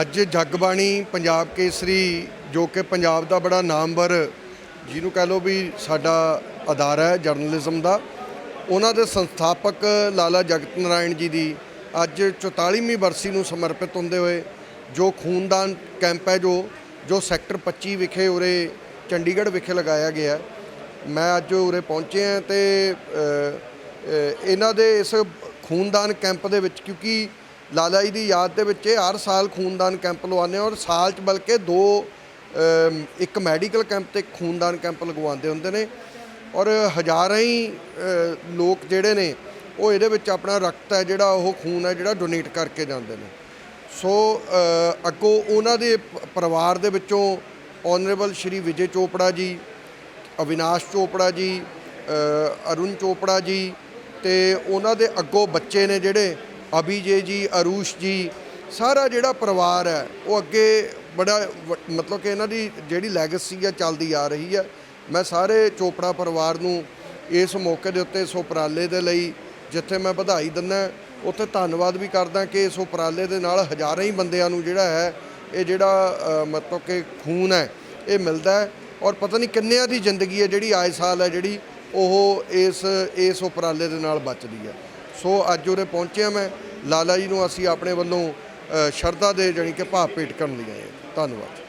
ਅੱਜ ਜਗਬਾਣੀ ਪੰਜਾਬ ਕੇਸਰੀ, ਜੋ ਕਿ ਪੰਜਾਬ ਦਾ ਬੜਾ ਨਾਮਵਰ ਜਿਹਨੂੰ ਕਹ ਲਓ ਵੀ ਸਾਡਾ ਅਦਾਰਾ ਹੈ ਜਰਨਲਿਜ਼ਮ ਦਾ, ਉਹਨਾਂ ਦੇ ਸੰਸਥਾਪਕ ਲਾਲਾ ਜਗਤ ਨਾਰਾਇਣ ਜੀ ਦੀ ਅੱਜ 44ਵੀਂ ਬਰਸੀ ਨੂੰ ਸਮਰਪਿਤ ਹੁੰਦੇ ਹੋਏ ਜੋ ਖੂਨਦਾਨ ਕੈਂਪ ਹੈ, ਜੋ ਜੋ ਸੈਕਟਰ 25 ਵਿਖੇ ਉਰੇ ਚੰਡੀਗੜ੍ਹ ਵਿਖੇ ਲਗਾਇਆ ਗਿਆ ਮੈਂ ਅੱਜ ਉਰੇ ਪਹੁੰਚੇ ਹਾਂ ਤੇ ਇਹਨਾਂ ਦੇ ਇਸ ਖੂਨਦਾਨ ਕੈਂਪ ਦੇ ਵਿੱਚ ਕਿਉਂਕਿ ਲਾਲਾ ਜੀ ਦੀ ਯਾਦ ਦੇ ਵਿੱਚ ਹਰ ਸਾਲ ਖੂਨਦਾਨ ਕੈਂਪ ਲਵਾਉਂਦੇ ਔਰ ਸਾਲ 'ਚ ਬਲਕਿ ਦੋ ਇੱਕ ਮੈਡੀਕਲ ਕੈਂਪ ਤੇ ਖੂਨਦਾਨ ਕੈਂਪ ਲਗਵਾਉਂਦੇ ਹੁੰਦੇ ਨੇ। ਔਰ ਹਜ਼ਾਰਾਂ ਹੀ ਲੋਕ ਜਿਹੜੇ ਨੇ, ਉਹ ਇਹਦੇ ਵਿੱਚ ਆਪਣਾ ਰਕਤ ਹੈ, ਜਿਹੜਾ ਉਹ ਖੂਨ ਹੈ, ਜਿਹੜਾ ਡੋਨੇਟ ਕਰਕੇ ਜਾਂਦੇ ਨੇ। ਸੋ ਅੱਗੋਂ ਉਹਨਾਂ ਦੇ ਪਰਿਵਾਰ ਦੇ ਵਿੱਚੋਂ ਆਨਰੇਬਲ ਸ਼੍ਰੀ ਵਿਜੇ ਚੋਪੜਾ ਜੀ, ਅਵਿਨਾਸ਼ ਚੋਪੜਾ ਜੀ ਅਰੁਣ ਚੋਪੜਾ ਜੀ ਤੇ ਉਹਨਾਂ ਦੇ ਅੱਗੋਂ ਬੱਚੇ ਨੇ ਜਿਹੜੇ ਅਭਿਜੇ ਜੀ, ਅਰੂਸ਼ ਜੀ, ਸਾਰਾ ਜਿਹੜਾ ਪਰਿਵਾਰ ਹੈ, ਉਹ ਅੱਗੇ ਬੜਾ ਵ- ਮਤਲਬ ਕਿ ਇਹਨਾਂ ਦੀ ਜਿਹੜੀ ਲੈਗੇਸੀ ਹੈ ਚੱਲਦੀ ਆ ਰਹੀ ਹੈ ਮੈਂ ਸਾਰੇ ਚੋਪੜਾ ਪਰਿਵਾਰ ਨੂੰ ਇਸ ਮੌਕੇ ਦੇ ਉੱਤੇ, ਇਸ ਉਪਰਾਲੇ ਦੇ ਲਈ ਜਿੱਥੇ ਮੈਂ ਵਧਾਈ ਦਿੰਦਾ, ਉੱਥੇ ਧੰਨਵਾਦ ਵੀ ਕਰਦਾ ਕਿ ਇਸ ਉਪਰਾਲੇ ਦੇ ਨਾਲ ਹਜ਼ਾਰਾਂ ਹੀ ਬੰਦਿਆਂ ਨੂੰ ਜਿਹੜਾ ਹੈ, ਇਹ ਜਿਹੜਾ ਮਤਲਬ ਕਿ ਖੂਨ ਹੈ, ਇਹ ਮਿਲਦਾ ਹੈ। ਔਰ ਪਤਾ ਨਹੀਂ ਕਿੰਨਿਆਂ ਦੀ ਜ਼ਿੰਦਗੀ ਹੈ, ਜਿਹੜੀ ਆਏ ਸਾਲ ਹੈ, ਜਿਹੜੀ ਉਹ ਇਸ ਇਸ ਉਪਰਾਲੇ ਦੇ ਨਾਲ ਬਚਦੀ ਹੈ। ਸੋ ਅੱਜ ਉਰੇ ਪਹੁੰਚਿਆ ਮੈਂ ਲਾਲਾ ਜੀ ਨੂੰ ਅਸੀਂ ਆਪਣੇ ਵੱਲੋਂ ਸ਼ਰਧਾ ਦੇ ਜਾਣੀ ਕਿ ਭਾਵ ਭੇਟ ਕਰਨ ਲਈ ਆਏ ਹਾਂ। ਧੰਨਵਾਦ